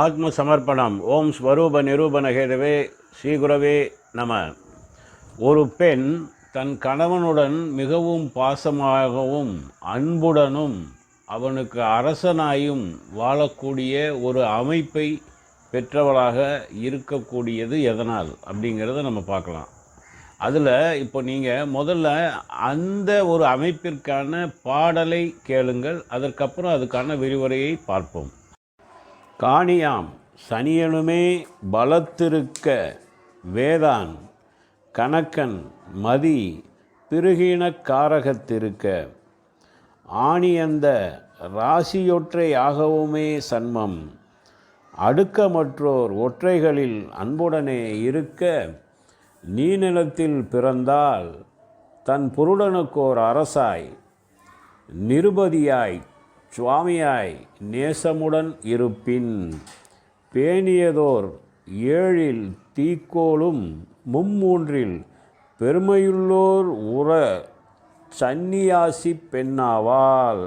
ஆத்ம சமர்ப்பணம் ஓம் ஸ்வரூப நிரூபணகேதவே ஸ்ரீகுரவே நம. ஒரு பெண் தன் கணவனுடன் மிகவும் பாசமாகவும் அன்புடனும் அவனுக்கு அரசனாயும் வாழக்கூடிய ஒரு அமைப்பை பெற்றவளாக இருக்கக்கூடியது எதனால் அப்படிங்கிறத நம்ம பார்க்கலாம். அதில் இப்போ நீங்கள் முதல்ல அந்த ஒரு அமைப்பிற்கான பாடலை கேளுங்கள் அதற்கப்புறம் அதுக்கான விரிவுரையை பார்ப்போம். காணியாம் சனியனுமே பலத்திருக்க வேதான் கணக்கன் மதி பிருகிணக்காரகத்திருக்க ஆணியந்த ராசியொற்றையாகவுமே சன்மம் சன்மம் அடுக்கமற்றோர் ஒற்றைகளில் அன்புடனே இருக்க நீநிலத்தில் பிறந்தால் தன் புருடனுக்கோர் அரசாய் நிருபதியாய் சுவாமியாய் நேசமுடன் இருப்பின் பேணியதோர் ஏழில் தீக்கோளும் மும்மூன்றில் பெருமையுள்ளோர் உற சந்நியாசி பெண்ணாவாள்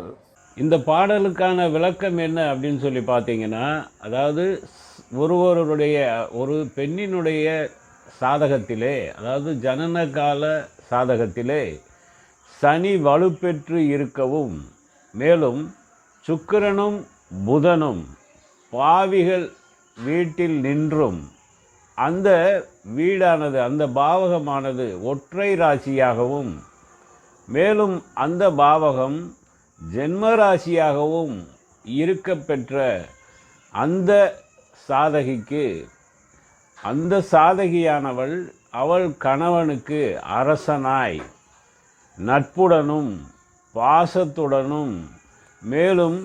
இந்த பாடலுக்கான விளக்கம் என்ன அப்படின்னு சொல்லி பார்த்தீங்கன்னா அதாவது ஒருவருடைய ஒரு பெண்ணினுடைய சாதகத்திலே அதாவது ஜனன கால சாதகத்திலே சனி வலுப்பெற்று இருக்கவும் மேலும் சுக்கிரனும் புதனும் பாவிகள் வீட்டில் நின்றும். அந்த வீடானது அந்த பாவகமானது ஒற்றை ராசியாகவும் மேலும் அந்த பாவகம் ஜென்ம ராசியாகவும் இருக்க பெற்ற அந்த சாதகிக்கு அந்த சாதகியானவள் அவள் கணவனுக்கு அரசனாய். நட்புடனும் பாசத்துடனும் மேலும்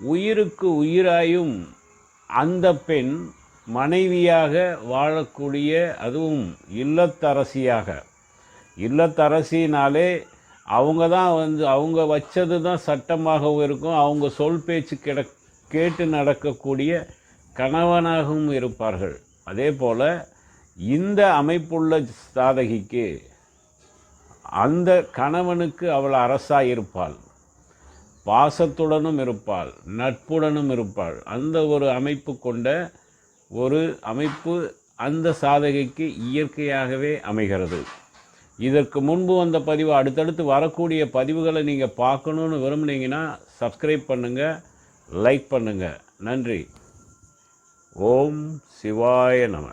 உயிருக்கு உயிராயும் அந்த பெண் மனைவியாக வாழக்கூடிய அதுவும் இல்லத்தரசியாக. இல்லத்தரசினாலே அவங்க தான் வந்து அவங்க வச்சது தான் சட்டமாகவும் இருக்கும். அவங்க சொல் பேச்சு கிட கேட்டு நடக்கக்கூடிய கணவனாகவும் இருப்பார்கள். அதே போல் இந்த அமைப்புள்ள சாதகிக்கு அந்த கணவனுக்கு அவள் அரசாக இருப்பாள் பாசத்துடனும் இருப்பாள் நட்புடனும் இருப்பாள். அந்த ஒரு அமைப்பு கொண்ட ஒரு அமைப்பு அந்த சாதகைக்கு இயற்கையாகவே அமைகிறது. இதற்கு முன்பு வந்த பதிவு அடுத்தடுத்து வரக்கூடிய பதிவுகளை நீங்கள் பார்க்கணுன்னு விரும்புனீங்கன்னா சப்ஸ்கிரைப் பண்ணுங்கள் லைக் பண்ணுங்கள் நன்றி. ஓம் சிவாய நம.